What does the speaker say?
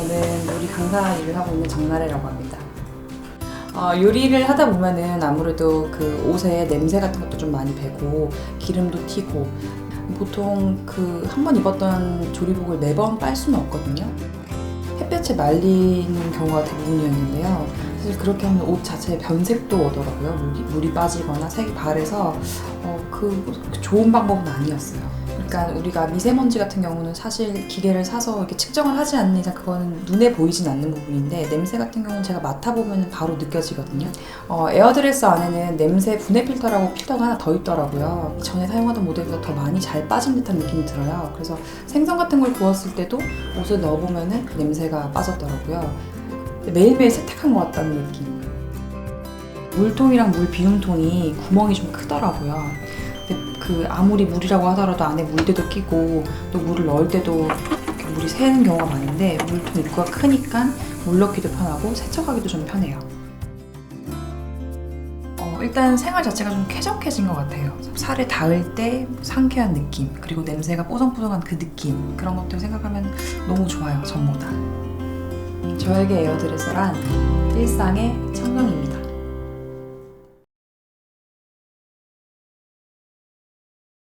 저는 요리 강사 일을 하고 있는 정나래라고 합니다. 어, 요리를 하다 보면은 아무래도 그 옷에 냄새 같은 것도 좀 많이 배고 기름도 튀고 보통 그 한 번 입었던 조리복을 매번 빨 수는 없거든요. 햇볕에 말리는 경우가 대부분이었는데요. 사실 그렇게 하면 옷 자체에 변색도 오더라고요. 물이, 물이 빠지거나 색이 바래서 어, 그 좋은 방법은 아니었어요. 그러니까 우리가 미세먼지 같은 경우는 사실 기계를 사서 이렇게 측정을 하지 않는 이상 그거는 눈에 보이진 않는 부분인데 냄새 같은 경우는 제가 맡아보면 바로 느껴지거든요. 어, 에어드레서 안에는 냄새 분해 필터라고 필터가 하나 더 있더라고요. 전에 사용하던 모델보다 더 많이 잘 빠진 듯한 느낌이 들어요. 그래서 생선 같은 걸 구웠을 때도 옷에 넣어보면은 냄새가 빠졌더라고요. 매일매일 세탁한 것 같다는 느낌. 물통이랑 물 비움통이 구멍이 좀 크더라고요. 그 아무리 물이라고 하더라도 안에 물때도 끼고 또 물을 넣을 때도 물이 새는 경우가 많은데 물통 입구가 크니까 물 넣기도 편하고 세척하기도 좀 편해요. 어, 일단 생활 자체가 좀 쾌적해진 것 같아요. 살에 닿을 때 상쾌한 느낌 그리고 냄새가 뽀송뽀송한 그 느낌 그런 것들 생각하면 너무 좋아요 전보다. 저에게 에어드레서란 일상의 청명입니다.